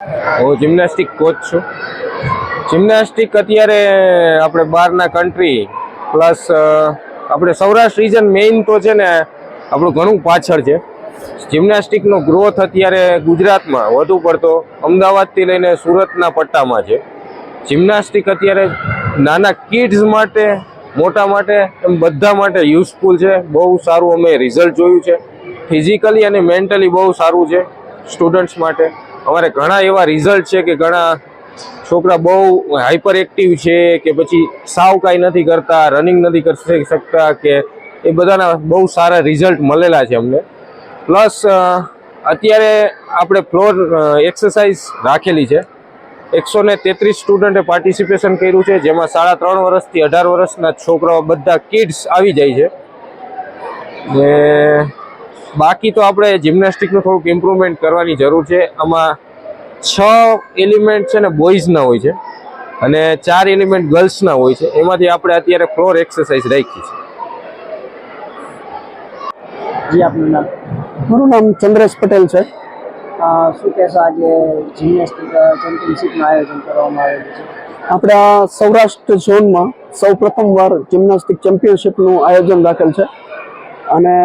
હું gymnastic coach છું. Gymnastic અત્યારે આપણે બહારના કન્ટ્રી પ્લસ આપણે સૌરાષ્ટ્ર રિજન મેઇન તો છે ને, આપણું ઘણું પાછળ છે. જિમ્નાસ્ટિકનો ગ્રોથ અત્યારે ગુજરાતમાં વધુ પડતો, અમદાવાદથી લઈને સુરતના પટ્ટામાં છે. જિમ્નાસ્ટિક અત્યારે નાના કિડ્સ માટે, મોટા માટે, એમ બધા માટે યુઝફુલ છે. બહુ સારું અમે રિઝલ્ટ જોયું છે. ફિઝિકલી અને મેન્ટલી બહુ સારું છે. સ્ટુડન્ટ્સ માટે. અમારે ઘણા એવા રિઝલ્ટ છે કે ઘણા છોકરા બહુ હાઈપર એક્ટિવ છે કે પછી સાવ કાંઈ નથી કરતા રનિંગ નથી કરી શકતા કે એ બધાના બહુ સારા રિઝલ્ટ મળેલા છે અમને. પ્લસ અત્યારે આપણે ફ્લોર એક્સરસાઇઝ રાખેલી છે. એકસો ને તેત્રીસ સ્ટુડન્ટે પાર્ટિસિપેશન કર્યું છે, જેમાં સાડા ત્રણ વર્ષથી અઢાર વર્ષના છોકરાઓ બધા કિડ્સ આવી જાય છે. ને બાકી તો આપણે જિમ્નાસ્ટિકનું થોડુંક ઇમ્પ્રુવમેન્ટ કરવાની જરૂર છે. આમાં છ એલિમેન્ટ છે ને બોયઝના હોય છે અને ચાર એલિમેન્ટ ગર્લ્સના હોય છે. એમાંથી આપણે અત્યારે ફ્લોર એક્સરસાઇઝ રાખી છે. જી આપનું નામ? મારું નામ ચંદ્રેશ પટેલ છે. શું કહેશો આજે જિમ્નાસ્ટિક ચેમ્પિયનશિપનું આયોજન કરવામાં આવેલું છે? આપણા સૌરાષ્ટ્ર ઝોનમાં સૌ પ્રથમવાર જિમ્નાસ્ટિક ચેમ્પિયનશિપનું આયોજન રાખેલ છે. અને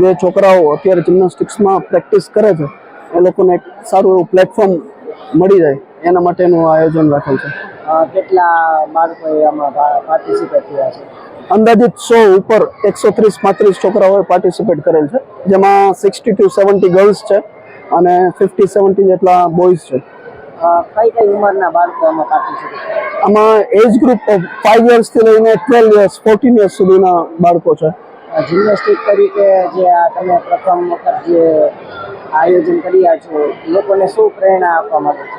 જે છોકરાઓ અત્યારે જિમ્નાસ્ટિક્સમાં પ્રેક્ટિસ કરે છે એ લોકોને એક સારું એવું પ્લેટફોર્મ મળી જાય એના માટેનું આયોજન રાખેલ છે. કેટલા બાળકોએ આમાં પાર્ટિસિપેટ થયા છે? અંદાજિત સો ઉપર એકસો ત્રીસ પાંત્રીસ છોકરાઓએ પાર્ટિસિપેટ કરેલ છે જેમાં સિક્સટી ટુ સેવન્ટી ગર્લ્સ છે અને ફિફ્ટી સેવન્ટી જેટલા બોયઝ છે. કઈ કઈ ઉંમરના બાળકો આમાં પાર્ટિસિપેટ આમાં એજ ગ્રુપ ફાઈવ યર્સથી લઈને ટ્વેલ્વ યર્સ ફોર્ટીન યર્સ સુધીના બાળકો છે. જિમ્નેસ્ટિક તરીકે જે આ તમે પ્રથમ વખત જે આયોજન કર્યા છો, લોકોને શું પ્રેરણા આપવા માટે છે?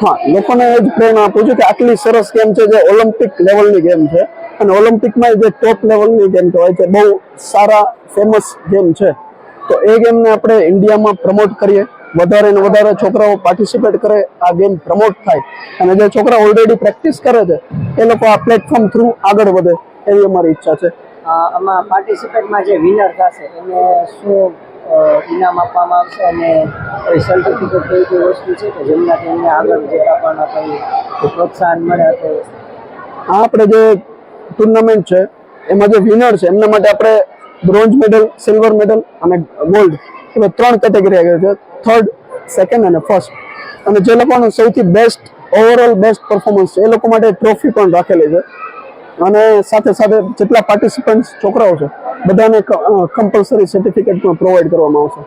હા, લોકોને એ જ પ્રેરણા આપું છું કે આટલી સરસ ગેમ છે જે ઓલિમ્પિક લેવલની ગેમ છે. અને ઓલિમ્પિકમાં જે ટોપ લેવલની ગેમ કહેવાય છે, બહુ સારા ફેમસ ગેમ છે. તો એ ગેમને આપણે ઇન્ડિયામાં પ્રમોટ કરીએ. વધારે ને વધારે છોકરાઓ પાર્ટિસિપેટ કરે, આ ગેમ પ્રમોટ થાય. અને જે છોકરા ઓલરેડી પ્રેક્ટિસ કરે છે, એ લોકો આ પ્લેટફોર્મ થ્રુ આગળ વધે, એવી અમારી ઈચ્છા છે. આમાં પાર્ટિસિપેટમાં જે વિનર થશે, એને શું ઇનામ આપવામાં આવશે અને કોઈ સર્ટિફિકેટ કઈ કોઈ વસ્તુ છે કે જેમનાથી એમને આગળ જતા પણ કંઈ પ્રોત્સાહન મળે તો? આપણે જે ટુર્નામેન્ટ છે, એમાં જે વિનર છે, એમના માટે આપણે બ્રોન્ઝ મેડલ સિલ્વર મેડલ અને ગોલ્ડ એવા ત્રણ કેટેગરી આવી છે. થર્ડ સેકન્ડ અને ફર્સ્ટ અને જે લોકોનું સૌથી બેસ્ટ ઓવરઓલ બેસ્ટ પરફોર્મન્સ છે, એ લોકો માટે ટ્રોફી પણ રાખેલી છે. અને સાથે સાથે જેટલા પાર્ટિસિપન્ટ છોકરાઓ છે બધાને કમ્પલસરી સર્ટિફિકેટ પણ પ્રોવાઈડ કરવામાં આવશે.